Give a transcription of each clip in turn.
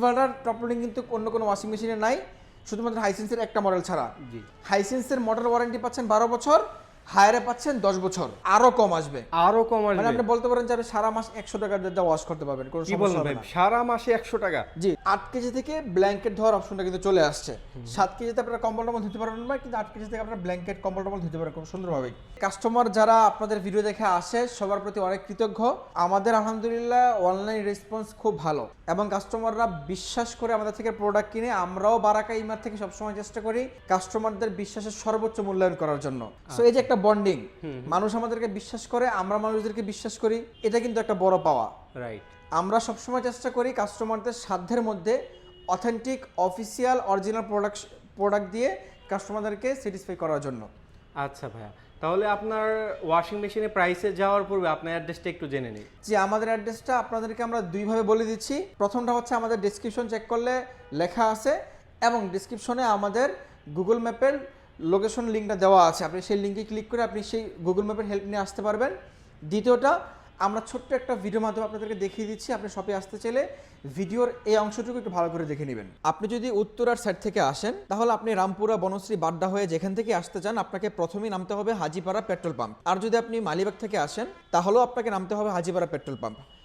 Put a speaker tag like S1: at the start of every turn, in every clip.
S1: Inverter top loading কিন্তু অন্য কোনো ওয়াশিং মেশিনে নাই। শুধুমাত্র হাইসেন্সের একটা মডেল ছাড়া।
S2: জি।
S1: হাইসেন্সের মডেল ওয়ারেন্টি পাচ্ছেন বারো বছর। হায়ারে পাচ্ছেন দশ বছর আরও কম আসবে।
S2: আরও কম
S1: মানে
S2: আসবে
S1: আপনি বলতে পারেন যে আপনি সারা মাস একশো টাকা দিয়ে ওয়াশ করতে পারবেন কোনো সমস্যা হবে
S2: সারা মাসে একশো টাকা।
S1: জি আট কেজি থেকে ব্ল্যাঙ্কেট ধোয়ার অপশনটা কিন্তু চলে আসছে। সাত কেজিতে আপনারা কম্বল টম্বল ধুতে পারবেন না কিন্তু আট কেজি থেকে আপনারা ব্ল্যাঙ্কেট কম্বল টম্বল ধুতে পারেন খুব সুন্দরভাবে। কাস্টমার যারা আপনাদের ভিডিও দেখে আসে সবার প্রতি অনেক কৃতজ্ঞ। আমাদের আলহামদুলিল্লাহ অনলাইন রেসপন্স খুব ভালো। এবং কাস্টমাররা বিশ্বাস করে আমাদের থেকে প্রোডাক্ট কিনে আমরাও বারাকা ইমার থেকে সবসময় চেষ্টা করি কাস্টমারদের বিশ্বাসের সর্বোচ্চ মূল্যায়ন করার জন্য। সো এই যে একটা বন্ডিং মানুষ আমাদেরকে বিশ্বাস করে আমরা মানুষদেরকে বিশ্বাস করি এটা কিন্তু একটা বড় পাওয়া
S2: রাইট
S1: আমরা সবসময় চেষ্টা করি কাস্টমারদের সাধ্যের মধ্যে authentic official original product product দিয়ে কাস্টমারদেরকে স্যাটিসফাই করার জন্য।
S2: আচ্ছা ভাইয়া তাহলে আপনার ওয়াশিং মেশিনে প্রাইসে যাওয়ার পূর্বে আপনার অ্যাড্রেসটা একটু জেনে নিই।
S1: যে আমাদের অ্যাড্রেসটা আপনাদেরকে আমরা দুইভাবে বলে দিচ্ছি। প্রথমটা হচ্ছে আমাদের ডিসক্রিপশন চেক করলে লেখা আছে এবং ডিসক্রিপশনে আমাদের গুগল ম্যাপের লোকেশন লিঙ্কটা দেওয়া আছে, আপনি সেই লিঙ্কে ক্লিক করে আপনি সেই গুগল ম্যাপের হেল্প নিয়ে আসতে পারবেন। দ্বিতীয়টা, আমরা ছোট্ট একটা ভিডিওর মাধ্যমে আপনাদেরকে দেখিয়ে দিচ্ছি, আপনি শপে আসতে চাইলে ভিডিওর এই অংশটুকু একটু ভালো করে দেখে নেবেন। আপনি যদি উত্তরার সাইড থেকে আসেন, তাহলে আপনি রামপুরা, বনশ্রী, বাড্ডা হয়ে যেখান থেকে আসতে চান, আপনাকে প্রথমেই নামতে হবে হাজিপাড়া পেট্রোল পাম্প। আর যদি আপনি মালিবাগ থেকে আসেন, তাহলেও আপনাকে নামতে হবে Hajipara petrol pump.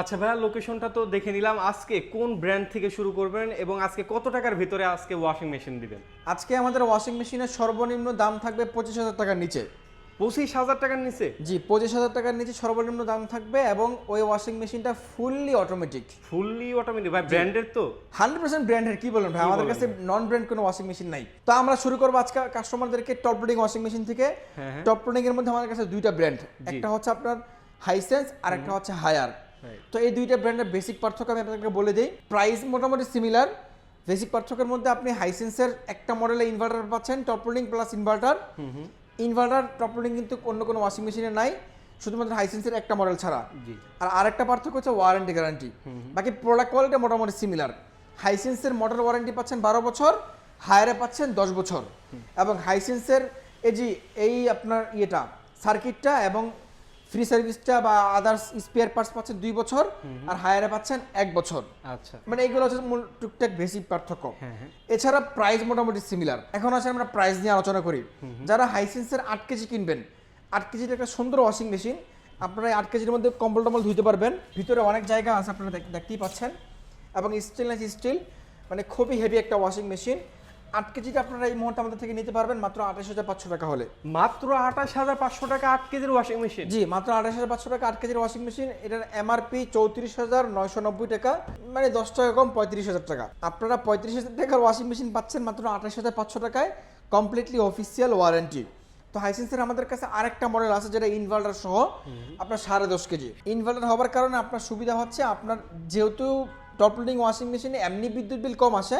S2: আচ্ছা ভাইয়া লোকেশনটা তো দেখে নিলাম। আজকে কোন ব্র্যান্ড থেকে শুরু করবেন এবং আজকে কত টাকার ভিতরে আজকে ওয়াশিং মেশিন দিবেন?
S1: আজকে আমাদের ওয়াশিং মেশিনের সর্বনিম্ন দাম থাকবে পঁচিশ হাজার টাকার নিচে।
S2: পঁচিশ হাজার টাকার নিচে?
S1: জি পঁচিশ হাজার টাকার নিচে সর্বনিম্ন দাম থাকবে এবং ওই ওয়াশিং মেশিনটা ফুললি অটোমেটিক
S2: ফুললি অটোমেটিক ভাই ব্র্যান্ডের তো?
S1: হান্ড্রেড পার্সেন্ট ব্র্যান্ডের কি বলেন ভাই? আমাদের কাছে নন ব্র্যান্ড কোনো ওয়াশিং মেশিন নাই। তো আমরা শুরু করব আজকে কাস্টমারদেরকে টপ লোডিং ওয়াশিং মেশিন থেকে। টপ লোডিং এর মধ্যে আমাদের কাছে দুইটা ব্র্যান্ড একটা হচ্ছে আপনার হাইসেন্স আর একটা হচ্ছে হায়ার. তো এই দুইটা ব্র্যান্ডের বেসিক পার্থক্য আমি আপনাদেরকে বলে দিই। প্রাইস মোটামুটি সিমিলার বেসিক পার্থক্যের মধ্যে আপনি হাইসেন্সের একটা মডেলে ইনভার্টার পাচ্ছেন top loading plus inverter inverter top loading কিন্তু অন্য কোনো ওয়াশিং মেশিনে নাই শুধুমাত্র হাইসেন্সের একটা মডেল ছাড়া। আর আরেকটা পার্থক্য হচ্ছে ওয়ারেন্টি গ্যারান্টি বাকি প্রোডাক্ট কোয়ালিটি মোটামুটি সিমিলার হাইসেন্সের মোটর ওয়ারেন্টি পাচ্ছেন বারো বছর হায়ারে পাচ্ছেন দশ বছর। এবং হাইসেন্সের এই যে এই আপনার ইয়েটা সার্কিটটা এবং ফ্রি সার্ভিসটা বা আদার্স স্পেয়ার পার্টস পাচ্ছেন দুই বছর আর হায়ারে পাচ্ছেন এক বছর।
S2: আচ্ছা।
S1: মানে এইগুলো হচ্ছে মূল টুকটাক বেসিক পার্থক্য।
S2: হ্যাঁ, হ্যাঁ।
S1: এছাড়া প্রাইস মোটামুটি সিমিলার এখন আসে আমরা প্রাইস নিয়ে আলোচনা করি। যারা হাইসেন্সের আট কেজি কিনবেন আট কেজির একটা সুন্দর ওয়াশিং মেশিন আপনারা আট কেজির মধ্যে কম্বল টম্বল ধুইতে পারবেন। ভিতরে অনেক জায়গা আছে আপনারা দেখতেই পাচ্ছেন। এবং স্টেনলেস স্টিল মানে খুবই হেভি একটা ওয়াশিং মেশিন আট কেজিটা আপনারা এই মুহূর্তে আমাদের থেকে নিতে পারবেন মাত্র আঠাশ হাজার পাঁচশো টাকা হলে।
S2: মাত্র আঠাশ হাজার পাঁচশো টাকা আট কেজির ওয়াশিং মেশিন
S1: জি মাত্র আঠাশ হাজার পাঁচশো টাকা আট কেজির ওয়াশিং মেশিন এটার এমআরপি চৌত্রিশ হাজার নয়শো নব্বই টাকা মানে দশ টাকা কম পঁয়ত্রিশ হাজার টাকা। আপনারা পঁয়ত্রিশ হাজার টাকার ওয়াশিং মেশিন পাচ্ছেন মাত্র আঠাশ হাজার পাঁচশো টাকায় কমপ্লিটলি অফিসিয়াল ওয়ারেন্টি তো হাইসেন্সের আমাদের কাছে আরেকটা মডেল আছে যেটা ইনভার্টার সহ আপনার সাড়ে দশ কেজি। ইনভার্টার হওয়ার কারণে আপনার সুবিধা হচ্ছে আপনার যেহেতু টপ লোডিং ওয়াশিং মেশিনে এমনি বিদ্যুৎ বিল কম আসে।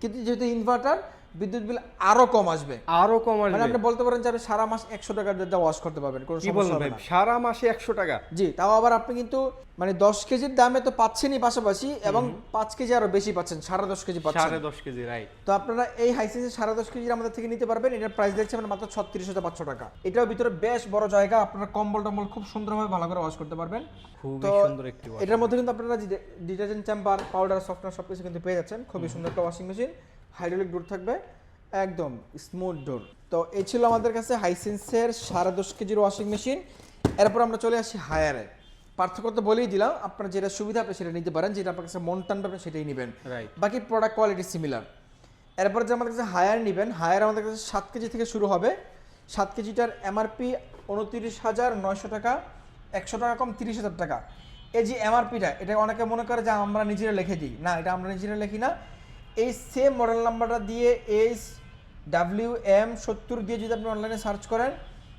S1: কিন্তু যেহেতু ইনভার্টার বিদ্যুৎ বিল আরও কম আসবে।
S2: আরও কম
S1: মানে
S2: আসবে
S1: আপনি বলতে পারেন যে আপনি সারা মাস একশো টাকা দিয়ে ওয়াশ করতে পারবেন কোনো সমস্যা হবে না।
S2: সারা মাসে একশো টাকা?
S1: জি তাও আবার আপনি কিন্তু মানে দশ কেজির দামে তো পাচ্ছেনই পাশাপাশি এবং পাঁচ কেজি আরও বেশি পাচ্ছেন সাড়ে দশ কেজি পাচ্ছেন।
S2: সাড়ে দশ কেজি রাইট
S1: তো আপনারা এই হাইসেন্সের সাড়ে দশ কেজির আমাদের থেকে নিতে পারবেন এটার প্রাইস দেখছে আমরা মাত্র ছত্রিশ হাজার পাঁচশো টাকা। এটাও ভিতরে বেশ বড় জায়গা আপনারা কম্বল টম্বল খুব সুন্দরভাবে ভালো করে ওয়াশ করতে পারবেন।
S2: খুবই সুন্দর একটি
S1: এটার মধ্যে কিন্তু আপনারা ডিটারজেন্ট চেম্বার পাউডার সফটওয়্যার সব কিছু কিন্তু পেয়ে যাচ্ছেন খুবই সুন্দর একটা ওয়াশিং মেশিন হাইড্রোলিক ডোর থাকবে একদম স্মুথ ডোর। তো এই ছিল আমাদের কাছে হাইসেন্সের সাড়ে দশ কেজির ওয়াশিং মেশিন এরপর আমরা চলে আসি হায়ারে পার্থক্য তো বলেই দিলাম আপনার যেটা সুবিধা আপনি সেটা নিতে পারেন যেটা আপনার কাছে মন টানবে আপনি সেটাই নেবেন. বাকি প্রোডাক্ট কোয়ালিটি সিমিলার এরপর যে আমাদের কাছে হায়ার নেবেন হায়ার আমাদের কাছে সাত কেজি থেকে শুরু হবে। সাত কেজিটার এমআরপি উনত্রিশ হাজার নয়শো টাকা একশো টাকা কম তিরিশ হাজার টাকা। এই যে এমআরপিটা এটা অনেকে মনে করে যে আমরা নিজেরা লিখে দিই। না এটা আমরা নিজেরা লিখি না। এই সেম মডেল নাম্বারটা দিয়ে এইচ ডাব্লিউ এম সত্তর দিয়ে যদি আপনি অনলাইনে সার্চ করেন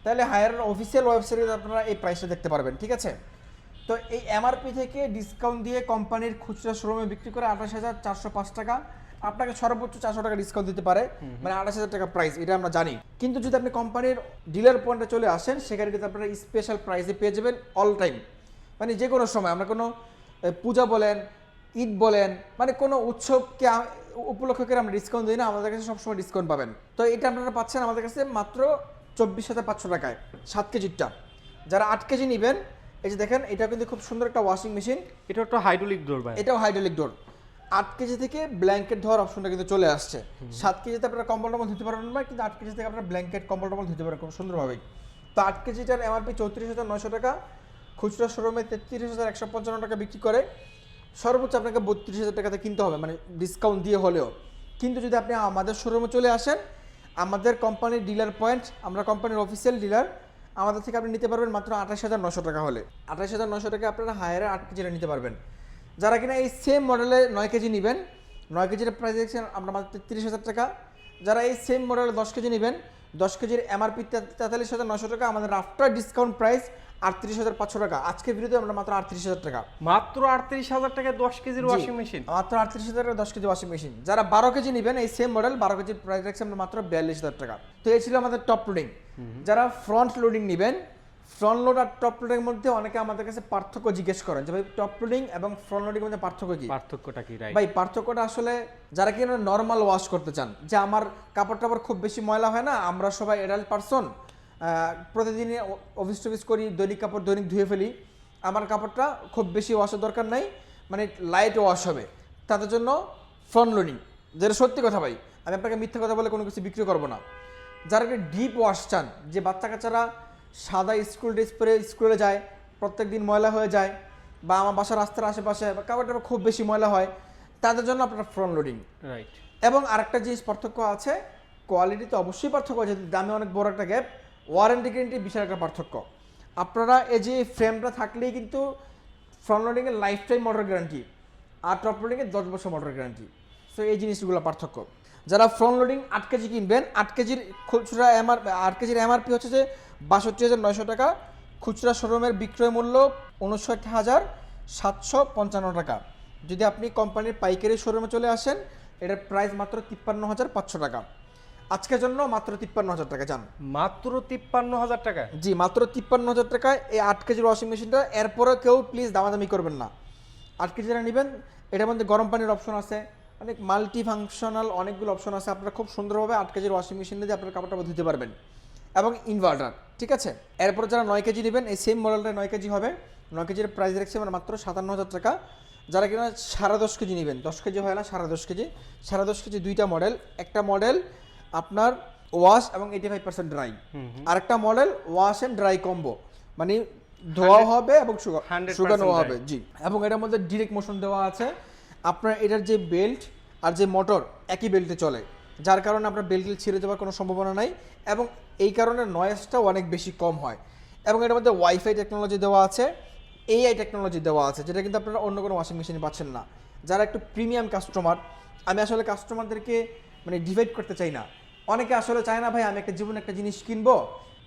S1: তাহলে হায়ার অফিসিয়াল ওয়েবসাইটে আপনারা এই প্রাইসটা দেখতে পারবেন ঠিক আছে? তো এই এমআরপি থেকে ডিসকাউন্ট দিয়ে কোম্পানির খুচরা শোরুমে বিক্রি করে আঠাশ হাজার চারশো পাঁচ টাকা আপনাকে সর্বোচ্চ চারশো টাকা ডিসকাউন্ট দিতে পারে মানে আঠাশ হাজার টাকা প্রাইস এটা আমরা জানি। কিন্তু যদি আপনি কোম্পানির ডিলার পয়েন্টে চলে আসেন সেখানে কিন্তু আপনারা স্পেশাল প্রাইসে পেয়ে যাবেন অল টাইম মানে যে কোনো সময় আমরা কোনো পূজা বলেন ঈদ বলেন মানে কোনো উৎসবকে উপলক্ষ করে আমরা ডিসকাউন্ট দিই না আমাদের কাছে সবসময় ডিসকাউন্ট পাবেন। তো এটা আপনারা পাচ্ছেন আমাদের কাছে মাত্র চব্বিশ হাজার পাঁচশো টাকায় সাত কেজিরটা। যারা আট কেজি নেবেন এই যে দেখেন এটা কিন্তু খুব সুন্দর একটা ওয়াশিং মেশিন
S2: এটা একটা হাইড্রোলিক ডোর ভাই।
S1: এটাও হাইড্রোলিক ডোর আট কেজি থেকে ব্ল্যাঙ্কেট ধোয়ার অপশনটা কিন্তু চলে আসছে। সাত কেজিতে আপনারা কম্বল টম্বল ধুতে পারবেন না কিন্তু আট কেজি থেকে আপনারা ব্ল্যাঙ্কেট কম্বল টম্বল ধুতে পারেন খুব সুন্দরভাবেই তো আট কেজিটার এমআরপি চৌত্রিশ হাজার নয়শো টাকা খুচরা শোরুমে তেত্রিশ হাজার একশো পঞ্চান্ন টাকা বিক্রি করে। সর্বোচ্চ আপনাকে বত্রিশ হাজার টাকাতে কিনতে হবে মানে ডিসকাউন্ট দিয়ে হলেও। কিন্তু যদি আপনি আমাদের শোরুমে চলে আসেন, আমাদের কোম্পানির ডিলার পয়েন্ট আমরা কোম্পানির অফিসিয়াল ডিলার আমাদের থেকে আপনি নিতে পারবেন মাত্র আঠাশ হাজার নশো টাকা হলে। আঠাশ হাজার নশো টাকা আপনারা হায়ারে আট কেজিটা নিতে পারবেন। যারা কিনা এই সেম মডেলে নয় কেজি নেবেন, নয় কেজির প্রাইস দেখছেন, আমরা মাত্র তিরিশ হাজার টাকা। যারা এই সেম মডেলে দশ কেজি নেবেন দশ কেজির এমআরপি তেতাল্লিশ হাজার নশো টাকা আমাদের আফটার ডিসকাউন্ট প্রাইস আটত্রিশ হাজার পাঁচশো টাকা। আজকে ভিডিওতে আমরা মাত্র আটত্রিশ হাজার টাকা।
S2: মাত্র আটত্রিশ হাজার টাকা দশ কেজির ওয়াশিং মেশিন
S1: মাত্র আটত্রিশ হাজার টাকা দশ কেজি ওয়াশিং মেশিন যারা বারো কেজি নেবেন এই সেম মডেল বারো কেজির প্রাইস রাখছে আমরা মাত্র বিয়াল্লিশ হাজার টাকা। তো এই ছিল আমাদের টপ লোডিং যারা ফ্রন্ট লোডিং নেবেন ফ্রন্ট লোড আর টপ লোডিং মধ্যে অনেকে আমাদের কাছে পার্থক্য জিজ্ঞেস করেন যে ভাই টপ লোডিং এবং ফ্রন্ট লোডিং মধ্যে পার্থক্য কি?
S2: পার্থক্যটা কি
S1: ভাই পার্থক্যটা আসলে যারা কিনা নর্মাল ওয়াশ করতে চান যে আমার কাপড় টাপড় খুব বেশি ময়লা হয় না আমরা সবাই এডাল্ট পারসন প্রতিদিনই অ- অফিস টফিস করি দৈনিক কাপড় দৈনিক ধুয়ে ফেলি আমার কাপড়টা খুব বেশি ওয়াশের দরকার নাই মানে লাইট ওয়াশ হবে। তাদের জন্য ফ্রন্ট লোডিং যেটা সত্যি কথা ভাই আমি আপনাকে মিথ্যা কথা বলে কোনো কিছু বিক্রি করব না। যারা কি ডিপ ওয়াশ চান যে বাচ্চা কাচ্চারা সাদা স্কুল ড্রেস পরে স্কুলে যায় প্রত্যেক দিন ময়লা হয়ে যায় বা আমার বাসার রাস্তার আশেপাশে বা কাপড়টা খুব বেশি ময়লা হয় তাদের জন্য আপনার ফ্রন্ট লোডিং
S2: রাইট
S1: এবং আরেকটা জিনিস পার্থক্য আছে কোয়ালিটিতে অবশ্যই পার্থক্য আছে দামে অনেক বড় একটা গ্যাপ ওয়ারেন্টি গ্যারেন্টি বিশাল একটা পার্থক্য। আপনারা এই যে ফ্রেমটা থাকলেই কিন্তু ফ্রন্ট লোডিংয়ের লাইফ টাইম মোটর গ্যারান্টি আর টপ লোডিংয়ের দশ বছর মোটর গ্যারান্টি সো এই জিনিসগুলো পার্থক্য। যারা ফ্রন্ট লোডিং আট কেজি কিনবেন আট কেজির খুচরা এমআর আট কেজির এমআরপি হচ্ছে যে বাষট্টি হাজার নয়শো টাকা। খুচরা শোরুমের বিক্রয় মূল্য উনষাট হাজার সাতশো পঞ্চান্ন টাকা। যদি আপনি কোম্পানির পাইকারি শোরুমে চলে আসেন এটার প্রাইস মাত্র তিপ্পান্ন হাজার পাঁচশো টাকা। আজকের জন্য মাত্র তিপ্পান্ন হাজার টাকা যান।
S2: মাত্র তিপ্পান্ন হাজার টাকা?
S1: জি মাত্র তিপ্পান্ন হাজার টাকায় এই আট কেজির ওয়াশিং মেশিনটা এরপরে কেউ প্লিজ দামাদামি করবেন না। আট কেজি যারা নেবেন এটার মধ্যে গরম পানির অপশন আছে অনেক মাল্টি ফাংশনাল অনেকগুলো অপশন আছে। আপনারা খুব সুন্দরভাবে আট কেজির ওয়াশিং মেশিন দিয়ে আপনার কাপড়টা ধুতে পারবেন। এবং ইনভার্টার ঠিক আছে? এরপর যারা নয় কেজি নেবেন এই সেম মডেলটা নয় কেজি হবে। নয় কেজির প্রাইস রাখছি আমরা মাত্র সাতান্ন হাজার টাকা। যারা কিনা সাড়ে দশ কেজি নেবেন দশ কেজি হয় না সাড়ে দশ কেজি। সাড়ে দশ কেজি দুইটা মডেল একটা মডেল আপনার ওয়াশ এবং এইটি ফাইভ পার্সেন্ট ড্রাই আরেকটা model wash and dry combo মানে ধোয়া হবে এবং
S2: 100%
S1: শুকানো হবে জি। এবং এটার মধ্যে ডিরেক্ট মোশন দেওয়া আছে। আপনার এটার যে বেল্ট আর যে মোটর একই বেল্টে চলে যার কারণে আপনার বেল্ট ছিঁড়ে যাওয়ার কোনো সম্ভাবনা নাই এবং এই কারণে নয়েজটাও অনেক বেশি কম হয় এবং এটার মধ্যে ওয়াইফাই টেকনোলজি দেওয়া আছে এআই টেকনোলজি দেওয়া আছে যেটা কিন্তু আপনারা অন্য কোনো ওয়াশিং মেশিনে পাচ্ছেন না। যারা একটু প্রিমিয়াম কাস্টমার আমি আসলে কাস্টমারদেরকে মানে ডিভাইড করতে চাই না। অনেকে আসলে চায় না ভাই আমি একটা জীবনে একটা জিনিস কিনবো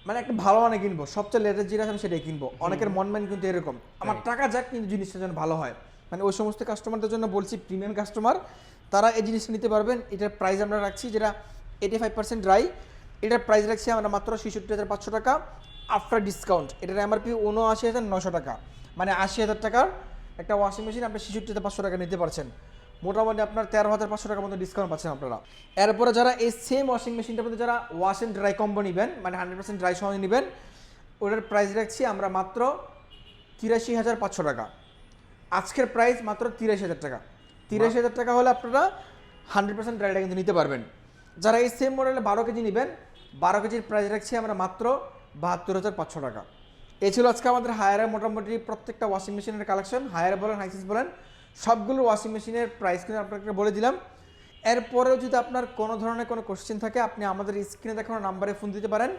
S1: মানে একটা ভালো মানে কিনবো সবচেয়ে লেটেস্ট জিনিস আমি সেটাই কিনবো। অনেকের মন মান কিন্তু এরকম আমার টাকা যাক কিন্তু জিনিসটা যেন ভালো হয়। মানে ওই সমস্ত কাস্টমারদের জন্য বলছি প্রিমিয়াম কাস্টমার তারা এই জিনিসটা নিতে পারবেন। এটার প্রাইস আমরা রাখছি যেটা এইটি ফাইভ পার্সেন্ট ড্রাই এটার প্রাইস রাখছি আমরা মাত্র ছেষট্টি হাজার পাঁচশো টাকা আফটার ডিসকাউন্ট এটার এমআরপি উনআশি হাজার নশো টাকা। মানে আশি হাজার টাকার একটা ওয়াশিং মেশিন আপনি ছেষট্টি হাজার পাঁচশো টাকা নিতে পারছেন। মোটামুটি আপনার তেরো হাজার পাঁচশো টাকার মতো ডিসকাউন্ট পাচ্ছেন আপনারা। এরপরে যারা এই সেম ওয়াশিং মেশিনটার মধ্যে যারা ওয়াশ অ্যান্ড ড্রাই কম্বো নেবেন মানে হান্ড্রেড পার্সেন্ট ড্রাই সহ নেবেন, ওটার প্রাইস রাখছি আমরা মাত্র তিরাশি হাজার পাঁচশো টাকা। আজকের প্রাইস মাত্র তিরাশি হাজার টাকা। তিরাশি হাজার টাকা হলে আপনারা হান্ড্রেড পার্সেন্ট ড্রাইটা কিন্তু নিতে পারবেন। যারা এই সেম মডেলে বারো কেজি নেবেন বারো কেজির প্রাইস রাখছি আমরা মাত্র বাহাত্তর হাজার পাঁচশো টাকা। এই ছিল আজকে আমাদের হায়ারের মোটামুটি প্রত্যেকটা ওয়াশিং মেশিনের কালেকশন হায়ার বলেন হাইসিস বলেন সবগুলো ওয়াশিং মেশিনের প্রাইস কিন্তু আপনাকে বলে দিলাম। এরপরেও যদি আপনার কোনো ধরনের কোনো কোশ্চেন থাকে আপনি আমাদের স্ক্রিনে দেখানো নাম্বারে ফোন দিতে পারেন।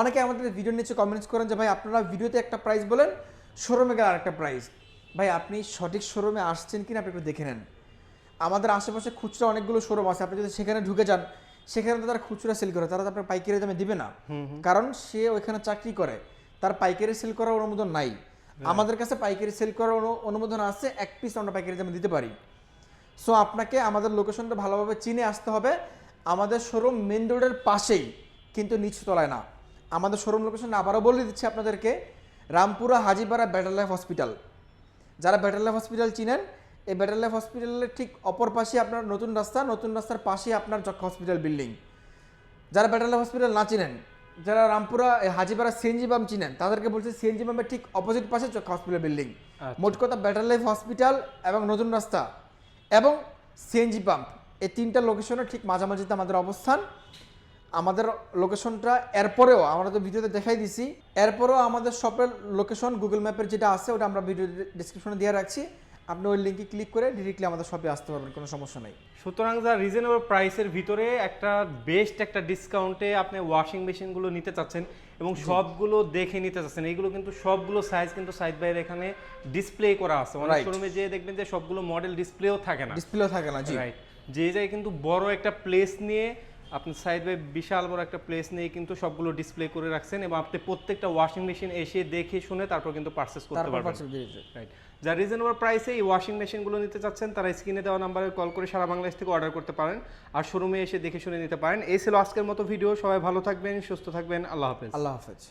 S1: অনেকে আমাদের ভিডিওর নিচে কমেন্টস করেন যে ভাই আপনারা ভিডিওতে একটা প্রাইস বলেন শোরুমে গেলে আরেকটা প্রাইস ভাই আপনি সঠিক শোরুমে আসছেন কিনা আপনি একটু দেখে নেন। আমাদের আশেপাশে খুচরা অনেকগুলো শোরুম আছে। আপনি যদি সেখানে ঢুকে যান সেখানে তো তারা খুচরা সেল করে তারা তো আপনার পাইকারি দামে দিবে না। কারণ সে ওইখানে চাকরি করে তার পাইকারি সেল করার অনুমোদন নাই। আমাদের কাছে পাইকারি সেল করার অনুমোদন আছে এক পিস আমরা পাইকারি দামে দিতে পারি। সো আপনাকে আমাদের লোকেশনটা ভালোভাবে চিনে আসতে হবে। আমাদের শোরুম মেন রোডের পাশেই কিন্তু নিচতলায় না। আমাদের শোরুম লোকেশন আবারও বলে দিচ্ছি আপনাদেরকে। Rampura Hajipara better life hospital যারা ব্যাটার লাইফ হসপিটাল চিনেন এই ব্যাটার লাইফ হসপিটালের ঠিক অপর পাশে আপনার নতুন রাস্তা নতুন রাস্তার পাশে আপনার যক্ষা হসপিটাল বিল্ডিং যারা ব্যাটার লাইফ হসপিটাল না চিনেন যারা রামপুরা হাজিপাড়া সিএনজি বাম চিনেন তাদেরকে বলছি সিএনজি পাম্পের ঠিক অপোজিট পাশে যক্ষা হসপিটাল বিল্ডিং। মোট কথা ব্যাটার লাইফ হসপিটাল এবং নতুন রাস্তা এবং সিএনজি পাম্প এই তিনটা লোকেশনের ঠিক মাঝামাঝিতে আমাদের অবস্থান। আমাদের লোকেশনটা এরপরেও আমরা তো ভিডিওতে দেখাই দিছি। এরপরেও আমাদের শপের লোকেশন গুগল ম্যাপের যেটা আছে ওটা আমরা ভিডিও ডিসক্রিপশনে দিয়ে রাখছি। আপনি ওই লিঙ্কে ক্লিক করে ডিরেক্টলি আমাদের শপে আসতে পারবেন কোনো সমস্যা নেই।
S2: সুতরাং যা রিজনেবল প্রাইসের ভিতরে একটা বেস্ট একটা ডিসকাউন্টে আপনি ওয়াশিং মেশিনগুলো নিতে চাচ্ছেন এবং সবগুলো দেখে নিতে চাচ্ছেন এইগুলো কিন্তু সবগুলো সাইজ কিন্তু সাইড বাইরে এখানে ডিসপ্লে করা আছে। অনেক. শোরুমে যেয়ে দেখবেন যে সবগুলো মডেল ডিসপ্লেও থাকে না।
S1: ডিসপ্লেও থাকে না জি।
S2: রাইট যে জায়গায় কিন্তু বড় একটা প্লেস নিয়ে আপনি সাইড বাই বিশাল বড় একটা প্লেস নিয়ে কিন্তু সবগুলো ডিসপ্লে করে রাখছেন এবং আপনি প্রত্যেকটা ওয়াশিং মেশিন এসে দেখে শুনে তারপর কিন্তু পারচেস করতে পারবেন। রাইট যা রিজনেবল প্রাইসে এই ওয়াশিং মেশিনগুলো নিতে চাচ্ছেন তারা স্ক্রিনে দেওয়া নাম্বারে কল করে সারা বাংলাদেশ থেকে অর্ডার করতে পারেন আর শোরুমে এসে দেখে শুনে নিতে পারেন। এই ছিল আজকের মতো ভিডিও সবাই ভালো থাকবেন সুস্থ থাকবেন। আল্লাহ হাফেজ।
S1: আল্লাহ হাফেজ।